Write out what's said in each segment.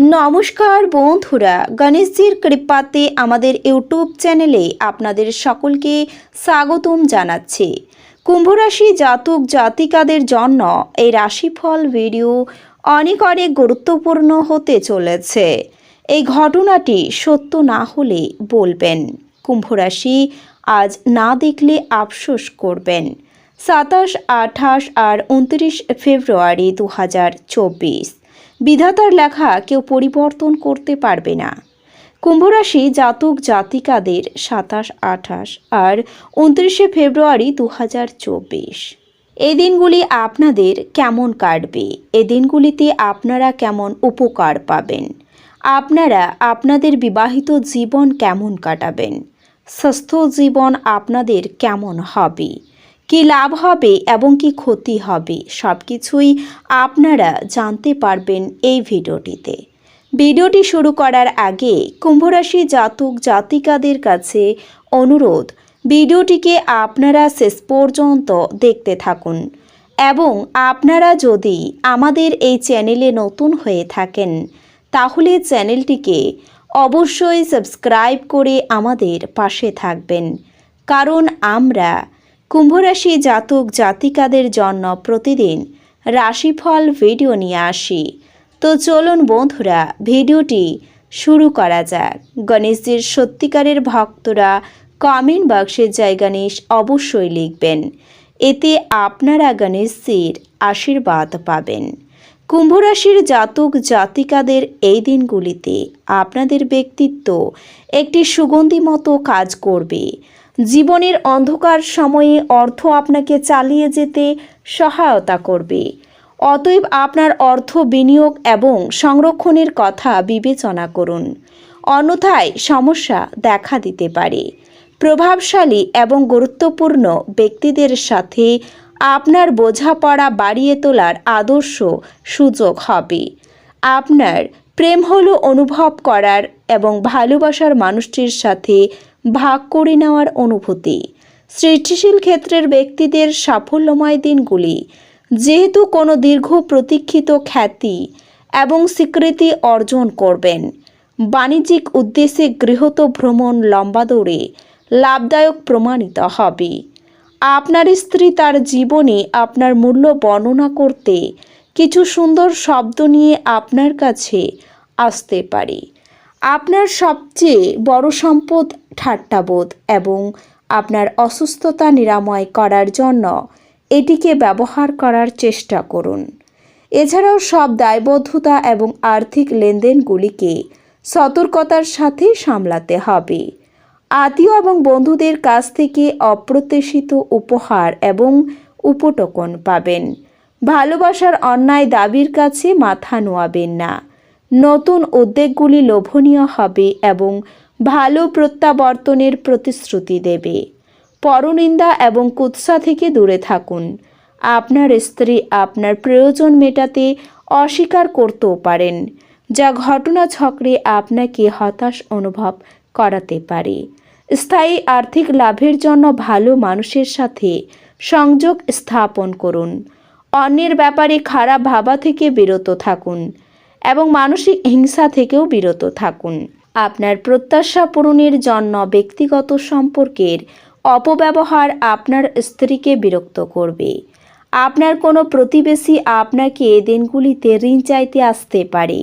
নমস্কার বন্ধুরা, গণেশজির কৃপাতে আমাদের ইউটিউব চ্যানেলে আপনাদের সকলকে স্বাগতম জানাচ্ছি। কুম্ভরাশি জাতক জাতিকাদের জন্য এই রাশিফল ভিডিও অনেক অনেক গুরুত্বপূর্ণ হতে চলেছে। এই ঘটনাটি সত্য না হলে বলবেন, কুম্ভরাশি আজ না দেখলে আফসোস করবেন। সাতাশ, আঠাশ আর উনত্রিশ ফেব্রুয়ারি দু হাজার চব্বিশ। বিধাতার লেখা কেউ পরিবর্তন করতে পারবে না। কুম্ভরাশি জাতক জাতিকাদের সাতাশ, আঠাশ আর উনত্রিশে ফেব্রুয়ারি দু হাজার চব্বিশ। এই দিনগুলি আপনাদের কেমন কাটবে? এ দিনগুলিতে আপনারা কেমন উপকার পাবেন? আপনারা আপনাদের বিবাহিত জীবন কেমন কাটাবেন? স্বাস্থ্য জীবন আপনাদের কেমন হবে? কি লাভ হবে এবং কি ক্ষতি হবে? সব কিছুই আপনারা জানতে পারবেন এই ভিডিওটিতে। ভিডিওটি শুরু করার আগে কুম্ভরাশি জাতক জাতিকাদের কাছে অনুরোধ, ভিডিওটিকে আপনারা শেষ পর্যন্ত দেখতে থাকুন এবং আপনারা যদি আমাদের এই চ্যানেলে নতুন হয়ে থাকেন, তাহলে চ্যানেলটিকে অবশ্যই সাবস্ক্রাইব করে আমাদের পাশে থাকবেন। কারণ আমরা কুম্ভরাশি জাতক জাতিকাদের জন্য প্রতিদিন রাশিফল ভিডিও নিয়ে আসি। তো চলুন বন্ধুরা, ভিডিওটি শুরু করা যাক। গণেশজির সত্যিকারের ভক্তরা কমেন্ট বক্সে জয় গণেশ অবশ্যই লিখবেন। এতে আপনারা গণেশজির আশীর্বাদ পাবেন। কুম্ভরাশির জাতক জাতিকাদের এই দিনগুলিতে আপনাদের ব্যক্তিত্ব একটি সুগন্ধি মতো কাজ করবে। জীবনের অন্ধকার সময়ে অর্থ আপনাকে চালিয়ে যেতে সহায়তা করবে। অতএব আপনার অর্থ বিনিয়োগ এবং সংরক্ষণের কথা বিবেচনা করুন। অন্যথায় সমস্যা দেখা দিতে পারে। প্রভাবশালী এবং গুরুত্বপূর্ণ ব্যক্তিদের সাথে আপনার বোঝাপড়া বাড়িয়ে তোলার আদর্শ সুযোগ হবে। আপনার প্রেম হলো অনুভব করার এবং ভালোবাসার মানুষটির সাথে ভাগ করে নেওয়ার অনুভূতি। সৃষ্টিশীল ক্ষেত্রের ব্যক্তিদের সাফল্যময় দিনগুলি, যেহেতু কোনো দীর্ঘ প্রতীক্ষিত খ্যাতি এবং স্বীকৃতি অর্জন করবেন। বাণিজ্যিক উদ্দেশ্যে গৃহত ভ্রমণ লম্বা দৌড়ে লাভদায়ক প্রমাণিত হবে। আপনার স্ত্রী তার জীবনে আপনার মূল্য বর্ণনা করতে কিছু সুন্দর শব্দ নিয়ে আপনার কাছে আসতে পারে। আপনার সবচেয়ে বড় সম্পদ ঠাট্টাবোধ এবং আপনার অসুস্থতা নিরাময় করার জন্য এটিকে ব্যবহার করার চেষ্টা করুন। এছাড়াও সব দায়বদ্ধতা এবং আর্থিক লেনদেনগুলিকে সতর্কতার সাথে সামলাতে হবে। আত্মীয় এবং বন্ধুদের কাছ থেকে অপ্রত্যাশিত উপহার এবং উপটোকন পাবেন। ভালোবাসার অন্যায় দাবির কাছে মাথা নোয়াবেন না। নতুন উদ্যোগগুলি লোভনীয় হবে এবং ভালো প্রত্যাবর্তনের প্রতিশ্রুতি দেবে। পরনিন্দা এবং কুৎসা থেকে দূরে থাকুন। আপনার স্ত্রী আপনার প্রয়োজন মেটাতে অস্বীকার করতেও পারেন, যা ঘটনা ছকরে আপনাকে হতাশ অনুভব করাতে পারে। স্থায়ী আর্থিক লাভের জন্য ভালো মানুষের সাথে সংযোগ স্থাপন করুন। অন্যের ব্যাপারে খারাপ ভাবা থেকে বিরত থাকুন এবং মানসিক হিংসা থেকেও বিরত থাকুন। আপনার প্রত্যাশা পূরণের জন্য ব্যক্তিগত সম্পর্কের অপব্যবহার আপনার স্ত্রীকে বিরক্ত করবে। আপনার কোনো প্রতিবেশী আপনাকে দিনগুলিতে ঋণ চাইতে আসতে পারে।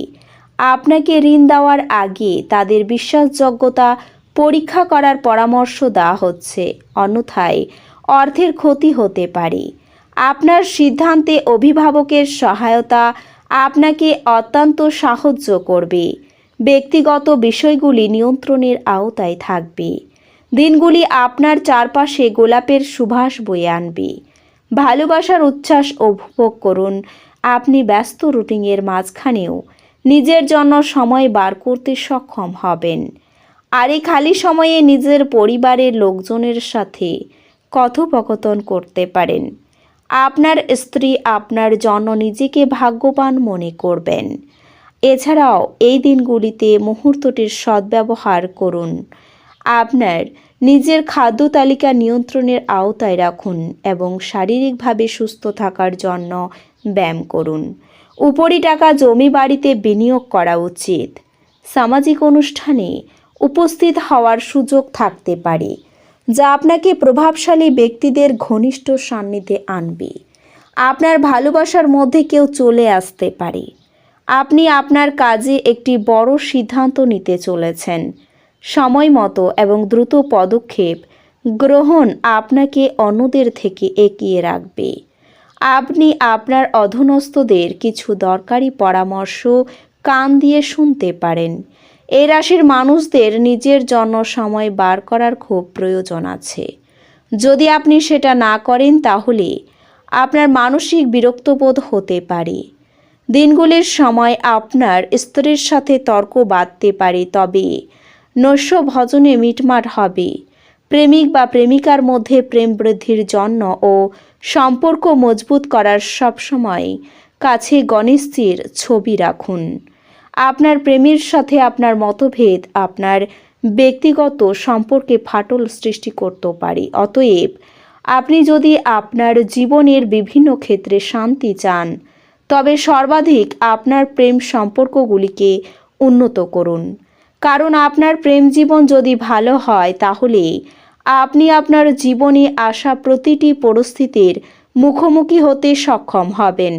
আপনাকে ঋণ দেওয়ার আগে তাদের বিশ্বাসযোগ্যতা পরীক্ষা করার পরামর্শ দেওয়া হচ্ছে, অন্যথায় অর্থের ক্ষতি হতে পারে। আপনার সিদ্ধান্তে অভিভাবকের সহায়তা আপনাকে অত্যন্ত সাহায্য করবে। ব্যক্তিগত বিষয়গুলি নিয়ন্ত্রণের আওতায় থাকবে। দিনগুলি আপনার চারপাশে গোলাপের সুবাস বয়ে আনবে। ভালোবাসার উচ্ছ্বাস উপভোগ করুন। আপনি ব্যস্ত রুটিনের মাঝখানেও নিজের জন্য সময় বার করতে সক্ষম হবেন। আর এই খালি সময়ে নিজের পরিবারের লোকজনের সাথে কথোপকথন করতে পারেন। আপনার স্ত্রী আপনার জন্য নিজেকে ভাগ্যবান মনে করবেন। এছাড়াও এই দিনগুলিতে মুহূর্তটির সদ্ব্যবহার করুন। আপনার নিজের খাদ্য তালিকা নিয়ন্ত্রণের আওতায় রাখুন এবং শারীরিকভাবে সুস্থ থাকার জন্য ব্যায়াম করুন। উপরি টাকা জমি বাড়িতে বিনিয়োগ করা উচিত। সামাজিক অনুষ্ঠানে উপস্থিত হওয়ার সুযোগ থাকতে পারে, যা আপনাকে প্রভাবশালী ব্যক্তিদের ঘনিষ্ঠ সান্নিধ্যে আনবে। আপনার ভালোবাসার মধ্যে কেউ চলে আসতে পারে। আপনি আপনার কাজে একটি বড় সিদ্ধান্ত নিতে চলেছেন। সময় মতো এবং দ্রুত পদক্ষেপ গ্রহণ আপনাকে অন্যদের থেকে এগিয়ে রাখবে। আপনি আপনার অধীনস্থদের কিছু দরকারি পরামর্শ কান দিয়ে শুনতে পারেন। এই রাশির মানুষদের নিজের জন্য সময় বার করার খুব প্রয়োজন আছে। যদি আপনি সেটা না করেন তাহলে আপনার মানসিক বিরক্তবোধ হতে পারে। দিনগুলির সময় আপনার স্ত্রীর সাথে তর্ক বাঁধতে পারে, তবে নৈশ ভজনে মিটমাট হবে। প্রেমিক বা প্রেমিকার মধ্যে প্রেম বৃদ্ধির জন্য ও সম্পর্ক মজবুত করার সবসময় কাছে গণেশজির ছবি রাখুন। আপনার প্রেমের সাথে আপনার মতভেদ আপনার ব্যক্তিগত সম্পর্কে ফাটল সৃষ্টি করতে পারে। অতএব আপনি যদি আপনার জীবনের বিভিন্ন ক্ষেত্রে শান্তি চান তবে সর্বাধিক আপনার প্রেম সম্পর্কগুলিকে উন্নত করুন। কারণ আপনার প্রেম জীবন যদি ভালো হয়, তাহলে আপনি আপনার জীবনে আসা প্রতিটি পরিস্থিতির মুখোমুখি হতে সক্ষম হবেন।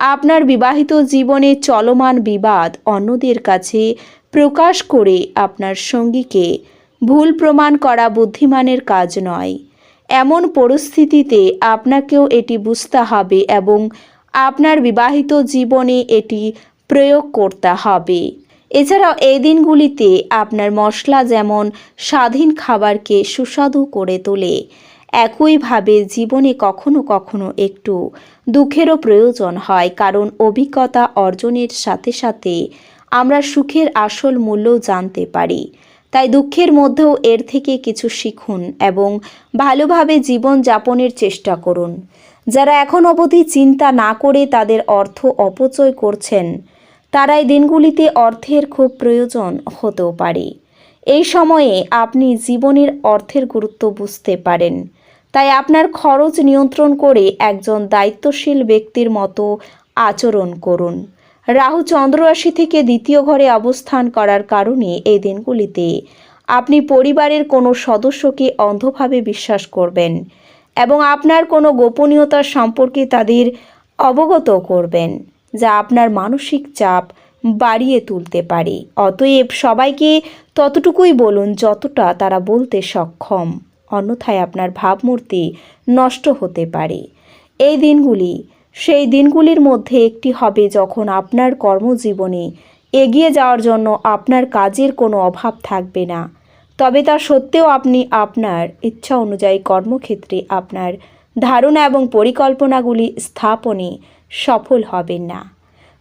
আপনার বিবাহিত জীবনে চলমান বিবাদ অন্যদের কাছে প্রকাশ করে আপনার সঙ্গীকে ভুল প্রমাণ করা বুদ্ধিমানের কাজ নয়। এমন পরিস্থিতিতে আপনাকেও এটি বুঝতে হবে এবং আপনার বিবাহিত জীবনে এটি প্রয়োগ করতে হবে। এছাড়াও এই দিনগুলিতে আপনার মশলা যেমন স্বাধীন খাবারকে সুস্বাদু করে তোলে, একইভাবে জীবনে কখনো কখনো একটু দুঃখেরও প্রয়োজন হয়, কারণ অভিজ্ঞতা অর্জনের সাথে সাথে আমরা সুখের আসল মূল্য জানতে পারি। তাই দুঃখের মধ্যেও এর থেকে কিছু শিখুন এবং ভালোভাবে জীবন যাপনের চেষ্টা করুন। যারা এখন অবধি চিন্তা না করে তাদের অর্থ অপচয় করছেন তারা এই দিনগুলিতে অর্থের খুব প্রয়োজন হতেও পারে। এই সময়ে আপনি জীবনের অর্থের গুরুত্ব বুঝতে পারেন। তাই আপনার খরচ নিয়ন্ত্রণ করে একজন দায়িত্বশীল ব্যক্তির মতো আচরণ করুন। রাহু চন্দ্র রাশি থেকে দ্বিতীয় ঘরে অবস্থান করার কারণে এই দিনগুলিতে আপনি পরিবারের কোনো সদস্যকে অন্ধভাবে বিশ্বাস করবেন। এবং আপনার কোনো গোপনীয়তা সম্পর্কে তাদের অবগত করবেন, যা আপনার মানসিক চাপ বাড়িয়ে তুলতে পারে। অতএব সবাইকে ততটুকুই বলুন, যতটা তারা বলতে সক্ষম, অন্যথায় আপনার ভাবমূর্তি নষ্ট হতে পারে। এই দিনগুলি, সেই দিনগুলির মধ্যে একটি হবে যখন আপনার কর্মজীবনে এগিয়ে যাওয়ার জন্য আপনার কাজের কোনো অভাব থাকবে না। তবে তা সত্ত্বেও আপনি আপনার ইচ্ছা অনুযায়ী কর্মক্ষেত্রে আপনার ধারণা এবং পরিকল্পনাগুলি স্থাপনে সফল হবেন না,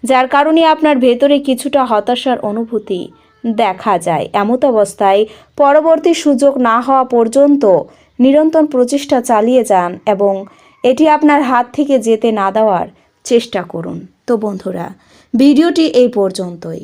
যার কারণে আপনার ভেতরে কিছুটা হতাশার অনুভূতি দেখা যায়। এমত অবস্থায় পরবর্তী সুযোগ না হওয়া পর্যন্ত নিরন্তর প্রচেষ্টা চালিয়ে যান এবং এটি আপনার হাত থেকে যেতে না দেওয়ার চেষ্টা করুন। তো বন্ধুরা, ভিডিওটি এই পর্যন্তই।